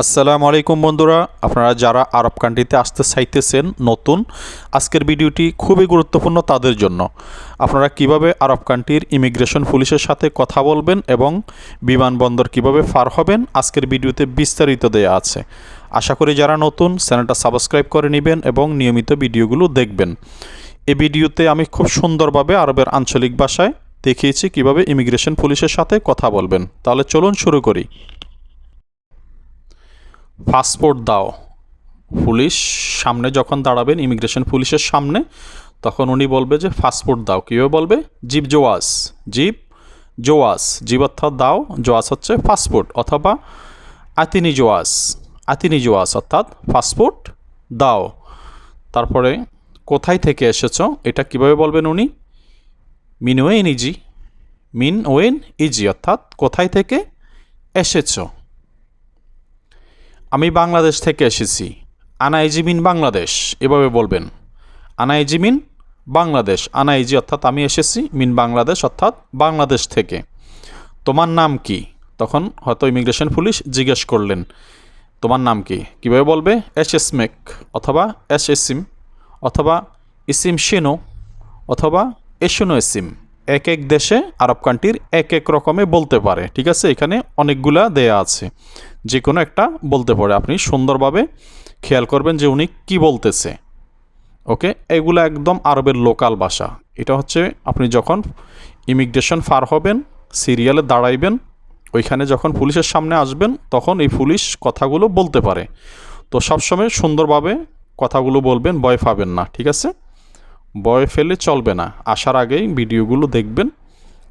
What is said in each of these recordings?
আসসালামু আলাইকুম বন্ধুরা, আপনারা যারা আরব কান্ট্রিতে আসতে চাইতেছেন, নতুন, আজকের ভিডিওটি খুবই গুরুত্বপূর্ণ তাদের জন্য। আপনারা কীভাবে আরব কান্ট্রির ইমিগ্রেশন পুলিশের সাথে কথা বলবেন এবং বিমানবন্দর কীভাবে পার হবেন, আজকের ভিডিওতে বিস্তারিত দেয়া আছে। আশা করি যারা নতুন, চ্যানেলটা সাবস্ক্রাইব করে নেবেন এবং নিয়মিত ভিডিওগুলো দেখবেন। এই ভিডিওতে আমি খুব সুন্দরভাবে আরবের আঞ্চলিক ভাষায় দেখিয়েছি কীভাবে ইমিগ্রেশন পুলিশের সাথে কথা বলবেন। তাহলে চলুন শুরু করি। পাসপোর্ট দাও। পুলিশ সামনে যখন দাঁড়াবেন, ইমিগ্রেশন পুলিশের সামনে, তখন উনি বলবে যে, পাসপোর্ট দাও। কীভাবে বলবে? জিপ জোয়াস জিপ জোয়াস জিপ অর্থাৎ দাও। জোয়াস হচ্ছে পাসপোর্ট। অথবা, আতিনি জোয়াস আতিনি জোয়াস অর্থাৎ, পাসপোর্ট দাও। তারপরে, কোথায় থেকে এসেছ? এটা কীভাবে বলবেন উনি? মিন ওয়েন ইজি। মিন ওয়েন ইজি। অর্থাৎ, কোথায় থেকে এসেছ? আমি বাংলাদেশ থেকে এসেছি। আনা ইজিমিন বাংলাদেশ, এভাবে বলবেন। আনা ইজিমিন বাংলাদেশ আনা ইজি অর্থাৎ আমি এসেছি, মিন বাংলাদেশ অর্থাৎ বাংলাদেশ থেকে। তোমার নাম কি? তখন হয়তো ইমিগ্রেশন পুলিশ জিজ্ঞেস করলেন, তোমার নাম কি? কীভাবে বলবে? এস এস মেক অথবা এস এসিম অথবা ইসিম শেনো অথবা এশনো এসিম। এক এক দেশে আরব কান্ট্রির এক এক রকমে বলতে পারে। ঠিক আছে? এখানে অনেকগুলা দেয়া আছে। যে কোনো একটা বলতে পারে। আপনি সুন্দরভাবে খেয়াল করবেন যে উনি কি বলতেছে। ওকে? এগুলো একদম আরবের লোকাল ভাষা। এটা হচ্ছে আপনি যখন ইমিগ্রেশন ফার হবেন, সিরিয়ালে দাঁড়াইবেন, ওইখানে যখন পুলিশের সামনে আসবেন, তখন এই পুলিশ কথাগুলো বলতে পারে। তো সবসময় সুন্দরভাবে কথাগুলো বলবেন, ভয় পাবেন না। ঠিক আছে? ভয় ফেলে চলবে না। আসার আগেই ভিডিওগুলো দেখবেন,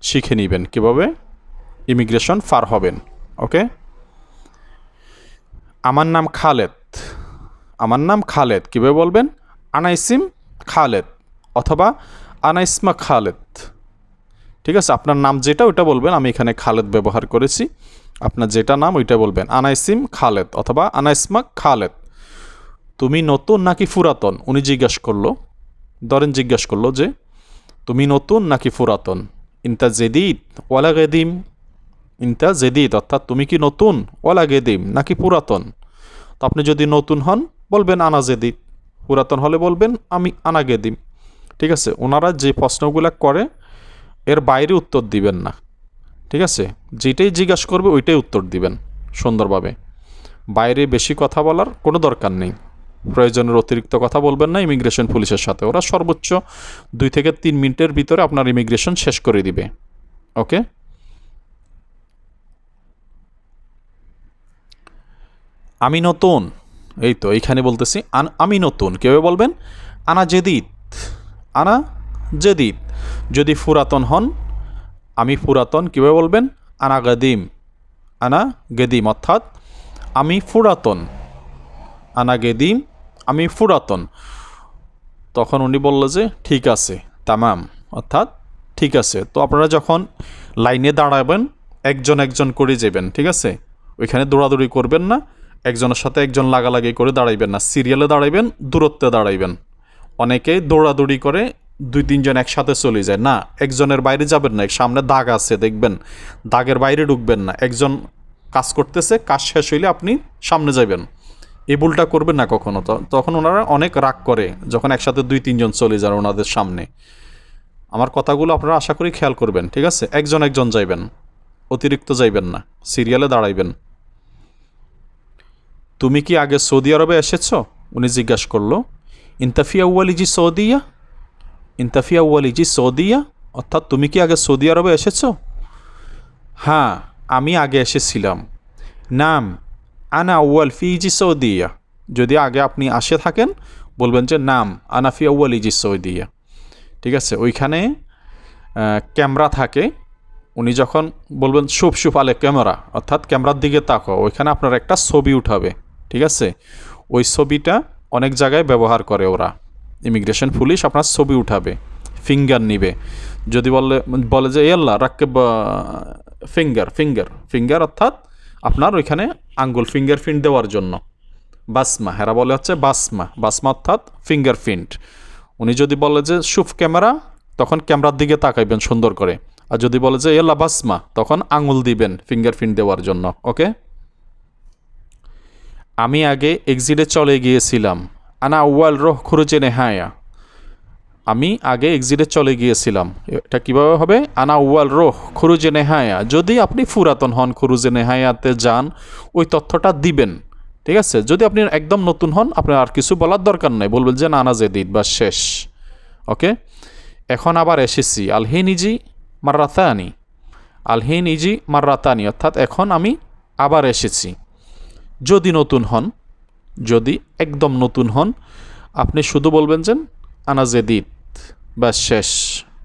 শিখে নেবেন কীভাবে ইমিগ্রেশন ফার হবেন, ওকে? আমার নাম খালেদ। আমার নাম খালেদ, কীভাবে বলবেন? আনাইসিম খালেদ অথবা আনাইসমা খালেদ। ঠিক আছে, আপনার নাম যেটা, ওইটা বলবেন, আমি এখানে খালেদ ব্যবহার করেছি। আপনার যেটা নাম, ওইটা বলবেন। আনাইসিম খালেদ অথবা আনাইসমা খালেদ। তুমি নতুন নাকি পুরাতন? উনি জিজ্ঞাসা করল। ধরেন জিজ্ঞাসা করল যে, তুমি নতুন নাকি পুরাতন? ইনতা জেদিদ, ওয়ালা গেদিম। ইনতা জেদিদ, অর্থাৎ তুমি কি নতুন? ওলা গেদিম, নাকি পুরাতন? তো আপনি যদি নতুন হন, বলবেন আনা জেদিদ। পুরাতন হলে বলবেন, আমি আনা গেদিম। ঠিক আছে, ওনারা যে প্রশ্নগুলো করে, এর বাইরে উত্তর দিবেন না। ঠিক আছে, যেটাই জিজ্ঞাসা করবে, ওইটাই উত্তর দিবেন সুন্দরভাবে। বাইরে বেশি কথা বলার কোনো দরকার নেই। প্রয়োজনের অতিরিক্ত কথা বলবেন না, ইমিগ্রেশন পুলিশের সাথে। ওরা সর্বোচ্চ দুই থেকে তিন মিনিটের ভিতরে আপনার ইমিগ্রেশন শেষ করে দিবে। ওকে? আমি নতুন। এই তো, এইখানে বলতেছি আমি নতুন। কেউ বলবেন? আনা জেদিদ। আনা জেদিদ। যদি পুরাতন হন, আমি পুরাতন। কীভাবে বলবেন? আনা গদিম। আনা গেদিম, অর্থাৎ আমি পুরাতন। আনা গেদিম আমি পুরাতন তখন উনি বলল যে, ঠিক আছে, তামাম, অর্থাৎ ঠিক আছে। তো আপনারা যখন লাইনে দাঁড়াবেন, একজন একজন করে যাবেন, ঠিক আছে? ওইখানে দৌড়াদৌড়ি করবেন না, একজনের সাথে একজন লাগালাগি করে দাঁড়াইবেন না। সিরিয়ালে দাঁড়াইবেন, দূরত্বে দাঁড়াইবেন। অনেকেই দৌড়াদৌড়ি করে দুই তিনজন একসাথে চলে যায়। না, একজনের বাইরে যাবেন না, সামনে দাগ আছে, দেখবেন। দাগের বাইরে ঢুকবেন না। একজন কাজ করতেছে, কাজ শেষ হইলে আপনি সামনে যাবেন এই ভুলটা করবেন না কখনো। তো তখন ওনারা অনেক রাগ করে, যখন একসাথে দুই, তিনজন চলে যান ওনাদের সামনে। আমার কথাগুলো আপনারা আশা করি খেয়াল করবেন, ঠিক আছে? একজন একজন যাইবেন, অতিরিক্ত যাইবেন না, সিরিয়ালে দাঁড়াইবেন। তুমি কি আগে সৌদি আরবে এসেছ? উনি জিজ্ঞাসা করল, ইন্তাফিয়া ওয়ালিজি সৌদিয়া? ইন্তাফিয়া ওয়ালিজি সৌদিয়া? অর্থাৎ তুমি কি আগে সৌদি আরবে এসেছ? হ্যাঁ আমি আগে এসেছিলাম। নাম আনা ওয়াল ফিজি সৌদিয়া। যদি আগে আপনি আসে থাকেন, বলবেন যে নাম আনাফি আউ্য়াল ইজি সৌদিয়া। ঠিক আছে? ওইখানে ক্যামেরা থাকে। উনি যখন বলবেন সুপ সুপ আলে ক্যামেরা অর্থাৎ ক্যামেরার দিকে তাকো ওইখানে আপনার একটা ছবি উঠাবে। ঠিক আছে? ওই ছবিটা অনেক জায়গায় ব্যবহার করে ওরা। ইমিগ্রেশন পুলিশ আপনার ছবি উঠাবে, ফিঙ্গার নিবে। যদি বলে বলে যে ইয়াল্লা রাক্কে ফিঙ্গার ফিঙ্গার ফিঙ্গার অর্থাৎ আপনার ওইখানে আঙ্গুল ফিঙ্গার প্রিন্ট দেওয়ার জন্য। বাসমা, হেরা বলে হচ্ছে বাসমা। বাসমা অর্থাৎ ফিঙ্গার প্রিন্ট উনি যদি বলে যে সুফ ক্যামেরা, তখন ক্যামেরার দিকে তাকাইবেন সুন্দর করে। আর যদি বলে যে এল্লা বাসমা, তখন আঙুল দিবেন ফিঙ্গার প্রিন্ট দেওয়ার জন্য, ওকে? আমি আগে এক্সিটে চলে গিয়েছিলাম। আনা আউয়াল রোহ খুরুজে নেহায়া। আমি আগে এক্সিটে চলে গিয়েছিলাম। এটা কীভাবে হবে? আনা ওয়াল রোহ খুরুজে নেহায়া। যদি আপনি ফুরাতন হন খুরুজে নেহায়াতে যান, ওই তথ্যটা দিবেন। ঠিক আছে? যদি আপনি একদম নতুন হন, আপনার আর কিছু বলার দরকার নাই। বলবেন যে নানা জেদিদ বা শেষ। ওকে? এখন আবার এসেছি। আলহে নিজি মার্রাতানি আলহে নিজি মার্রাতানি অর্থাৎ এখন আমি আবার এসেছি। যদি নতুন হন, যদি একদম নতুন হন, আপনি শুধু বলবেন যে আনা জেদিদ বা শেষ।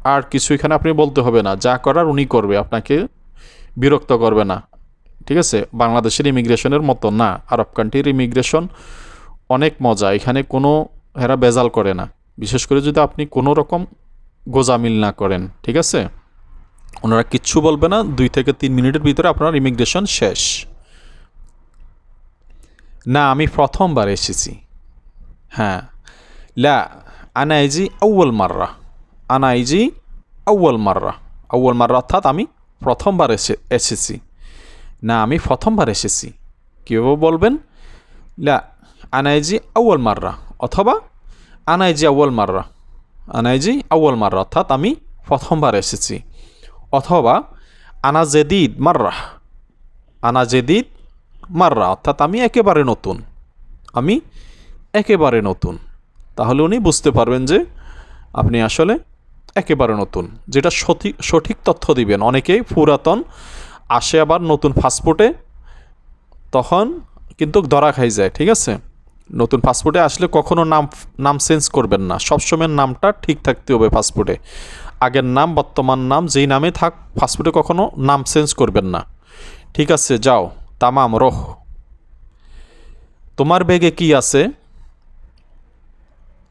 আর কিছু এখানে আপনি বলতে হবে না। যা করার উনি করবে, আপনাকে বিরক্ত করবে না। ঠিক আছে? বাংলাদেশের ইমিগ্রেশনের মতো না। আরব কান্ট্রির ইমিগ্রেশন অনেক মজা। এখানে কোনো হেরা বেজাল করে না। বিশেষ করে যদি আপনি কোনো রকম গোজামিল না করেন। ঠিক আছে? ওনারা কিচ্ছু বলবে না। দুই থেকে তিন মিনিটের ভিতরে আপনার ইমিগ্রেশন শেষ। না, আমি প্রথমবার এসেছি। হ্যাঁ। লা আনা ইজি আউ্য়াল মাররা আনা ইজি আউ্য়াল মাররা আউ্য়াল মাররা অর্থাৎ আমি প্রথমবার এসে এসেছি। না, আমি প্রথমবার এসেছি। কীভাবে বলবেন? লা আনাইজি আউ্য়াল মাররা। অথবা আনাইজি আউ্য়াল মাররা। আনাইজি আউ্য়াল মাররা। অর্থাৎ আমি প্রথমবার এসেছি। অথবা, আনা জেদিদ মাররা। আনা জেদিদ মাররা। অর্থাৎ আমি একেবারে নতুন। আমি একেবারে নতুন। তাহলে উনি বুঝতে পারবেন যে আপনি আসলে একেবারে নতুন, যেটা সঠিক সঠিক তথ্য দিবেন। অনেকেই পুরাতন, আসে আবার নতুন পাসপোর্টে তখন কিন্তু ধরা খাই যায়, ঠিক আছে? নতুন পাসপোর্টে আসলে কখনো নাম নাম চেঞ্জ করবেন না। সবসময় নামটা ঠিক থাকতে হবে পাসপোর্টে আগের নাম, বর্তমান নাম, যেই নামে থাক পাসপোর্টে কখনো নাম চেঞ্জ করবেন না। ঠিক আছে, যাও। তামাম, রহ। তোমার ব্যাগে কি আছে?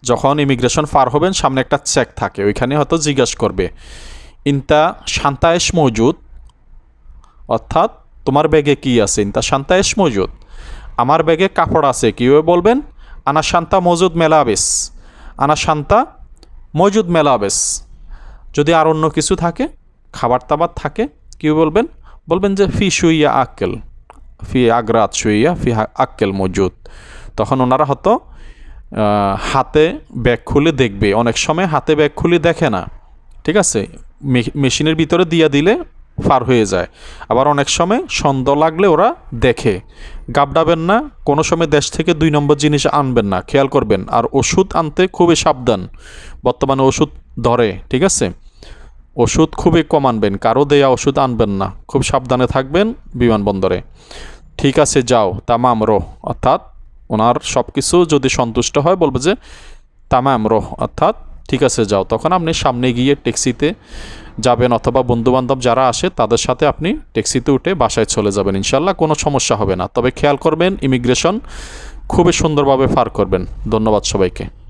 যখন ইমিগ্রেশন পার হবেন, সামনে একটা চেক থাকে। ওইখানে হয়তো জিজ্ঞাসা করবে, ইনতা শান্তায়েশ মজুদ? অর্থাৎ, তোমার ব্যাগে কি আছে? ইনতা শান্তায়েশ মজুদ? আমার ব্যাগে কাপড় আছে। কীভাবে বলবেন? আনা শান্তা মজুদ মেলাবেস। আনা শান্তা মজুদ মেলাবেস। যদি আর অন্য কিছু থাকে? খাবার দাবার থাকে? কী বলবেন? বলবেন যে, ফি শুইয়া আক্কেল। ফি আগ্রাত শুইয়া ফি আক্কেল মজুদ। তখন ওনারা হয়তো হাতে ব্যাগ খুলে দেখবে। অনেক সময় হাতে ব্যাগ খুলে দেখে না। ঠিক আছে? মেশিনের ভিতরে দিয়ে দিলে পার হয়ে যায়। আবার অনেক সময় সন্দেহ লাগলে ওরা দেখে। গাবডাবেন না, কোনো সময় দেশ থেকে দুই নম্বর জিনিস আনবেন না। খেয়াল করবেন। আর ওষুধ আনতে খুবই সাবধান। বর্তমানে ওষুধ ধরে। ঠিক আছে? ওষুধ খুবই কম আনবেন। কারও দেয়া ওষুধ আনবেন না। খুব সাবধানে থাকবেন বিমানবন্দরে। ঠিক আছে, যাও। তামাম রোহ। অর্থাৎ ওনার সব কিছু যদি সন্তুষ্ট হয়, বলবে যে তামাম রোহ, অর্থাৎ ঠিক আছে, যাও। তখন আপনি সামনে গিয়ে ট্যাক্সিতে যাবেন অথবা বন্ধুবান্ধব যারা আসে, তাদের সাথে আপনি ট্যাক্সিতে উঠে বাসায় চলে যাবেন। ইনশাল্লাহ কোনো সমস্যা হবে না। তবে খেয়াল করবেন, ইমিগ্রেশন খুবই সুন্দরভাবে পার করবেন। ধন্যবাদ সবাইকে।